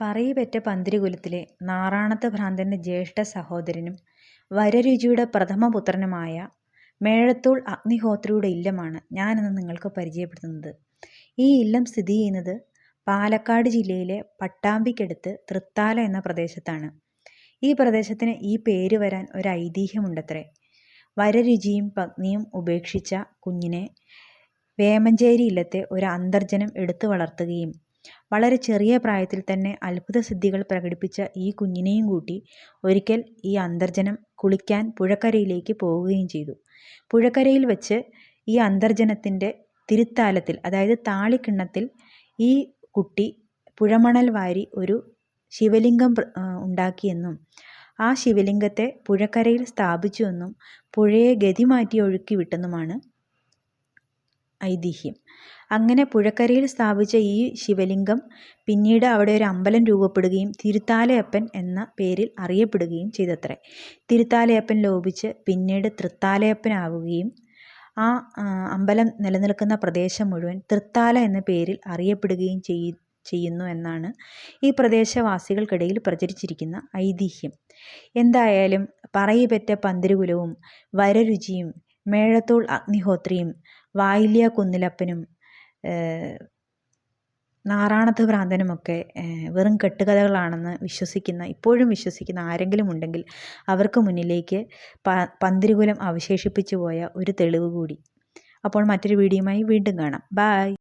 പറയിപെറ്റ പന്തിരുകുലത്തിലെ നാറാണത്ത് ഭ്രാന്തന്റെ ജ്യേഷ്ഠ സഹോദരനും വരരുചിയുടെ പ്രഥമപുത്രനുമായ മേഴത്തൂൾ അഗ്നിഹോത്രിയുടെ ഇല്ലമാണ് ഞാനിന്ന് നിങ്ങൾക്ക് പരിചയപ്പെടുത്തുന്നത്. ഈ ഇല്ലം സ്ഥിതി ചെയ്യുന്നത് പാലക്കാട് ജില്ലയിലെ പട്ടാമ്പിക്കടുത്ത് തൃത്താല എന്ന പ്രദേശത്താണ്. ഈ പ്രദേശത്തിന് ഈ പേര് വരാൻ ഒരു ഐതിഹ്യമുണ്ടത്രേ. വരരുചിയും പത്നിയും ഉപേക്ഷിച്ച കുഞ്ഞിനെ വേമഞ്ചേരി ഇല്ലത്തെ ഒരു അന്തർജനം എടുത്തു വളർത്തുകയും വളരെ ചെറിയ പ്രായത്തിൽ തന്നെ അത്ഭുതസിദ്ധികൾ പ്രകടിപ്പിച്ച ഈ കുഞ്ഞിനെയും കൂട്ടി ഒരിക്കൽ ഈ അന്തർജനം കുളിക്കാൻ പുഴക്കരയിലേക്ക് പോവുകയും ചെയ്തു. പുഴക്കരയിൽ വച്ച് ഈ അന്തർജനത്തിന്റെ തിരുത്താലത്തിൽ അതായത് താളിക്കിണ്ണത്തിൽ ഈ കുട്ടി പുഴമണൽ വാരി ഒരു ശിവലിംഗം ഉണ്ടാക്കിയെന്നും ആ ശിവലിംഗത്തെ പുഴക്കരയിൽ സ്ഥാപിച്ചുവെന്നും പുഴയെ ഗതി മാറ്റി ഒഴുക്കി വിട്ടെന്നുമാണ് ഐതിഹ്യം. അങ്ങനെ പുഴക്കരയിൽ സ്ഥാപിച്ച ഈ ശിവലിംഗം പിന്നീട് അവിടെ ഒരു അമ്പലം രൂപപ്പെടുകയും തിരുത്താലയപ്പൻ എന്ന പേരിൽ അറിയപ്പെടുകയും ചെയ്തത്രേ. തിരുത്താലയപ്പൻ ലോപിച്ച് പിന്നീട് തൃത്താലയപ്പനാവുകയും ആ അമ്പലം നിലനിൽക്കുന്ന പ്രദേശം മുഴുവൻ തൃത്താല എന്ന പേരിൽ അറിയപ്പെടുകയും ചെയ്യുന്നു എന്നാണ് ഈ പ്രദേശവാസികൾക്കിടയിൽ പ്രചരിച്ചിരിക്കുന്ന ഐതിഹ്യം. എന്തായാലും പറയിപെറ്റ പന്തിരുകുലവും വരരുചിയും മേഴത്തോൾ അഗ്നിഹോത്രിയും വായില്യ കുന്നിലപ്പനും നാറാണത്ത് ഭ്രാന്തനുമൊക്കെ വെറും കെട്ടുകഥകളാണെന്ന് വിശ്വസിക്കുന്ന ഇപ്പോഴും വിശ്വസിക്കുന്ന ആരെങ്കിലും ഉണ്ടെങ്കിൽ അവർക്ക് മുന്നിലേക്ക് പ പന്തിരുകുലം അവശേഷിപ്പിച്ചു പോയ ഒരു തെളിവ് കൂടി. അപ്പോൾ മറ്റൊരു വീഡിയോയുമായി വീണ്ടും കാണാം. ബൈ